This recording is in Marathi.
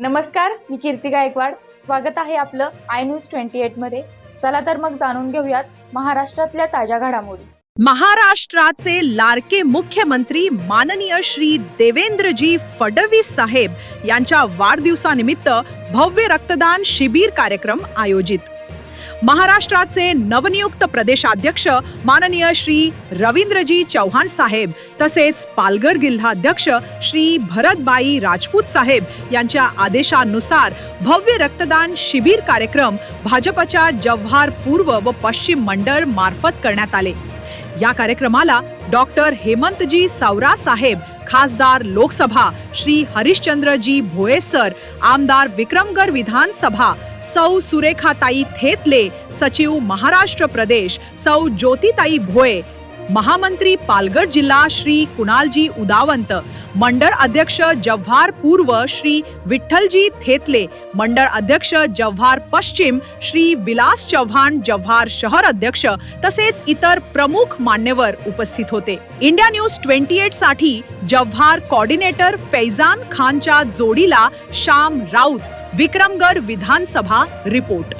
नमस्कार मी कीर्ती गायकवाड. स्वागत आहे आपलं आय न्यूज ट्वेंटी मध्ये. चला तर मग जाणून घेऊयात महाराष्ट्रातल्या ताज्या घडामोडी. महाराष्ट्राचे लाडके मुख्यमंत्री माननीय श्री देवेंद्रजी फडणवीस साहेब यांच्या वाढदिवसानिमित्त भव्य रक्तदान शिबिर कार्यक्रम आयोजित. महाराष्ट्राचे नवनियुक्त प्रदेशाध्यक्ष माननीय श्री रवींद्रजी चव्हाण साहेब तसेच पालघर जिल्हाध्यक्ष श्री भरतबाई राजपूत साहेब यांच्या आदेशानुसार भव्य रक्तदान शिबिर कार्यक्रम भाजपच्या जव्हार पूर्व व पश्चिम मंडळ मार्फत करण्यात आले. या कार्यक्रमाला डॉक्टर हेमंतजी सावरा साहेब खासदार लोकसभा श्री हरिश्चंद्रजी भोये सर आमदार विक्रमगर विधानसभा सौ सुरेखाताई थेतले सचिव महाराष्ट्र प्रदेश सौ ज्योतिताई भोये महामंत्री पालघर जिल्हा श्री कुणालजी उदावंत मंडळ अध्यक्ष जव्हार पूर्व श्री विठ्ठलजी थेतले मंडळ अध्यक्ष जव्हार पश्चिम श्री विलास चव्हाण जव्हार शहर अध्यक्ष तसेच इतर प्रमुख मान्यवर उपस्थित होते. इंडिया न्यूज ट्वेंटी एटसाठी जव्हार कॉर्डिनेटर फैजान खानच्या जोडीला श्याम राऊत विक्रमगड विधानसभा रिपोर्ट.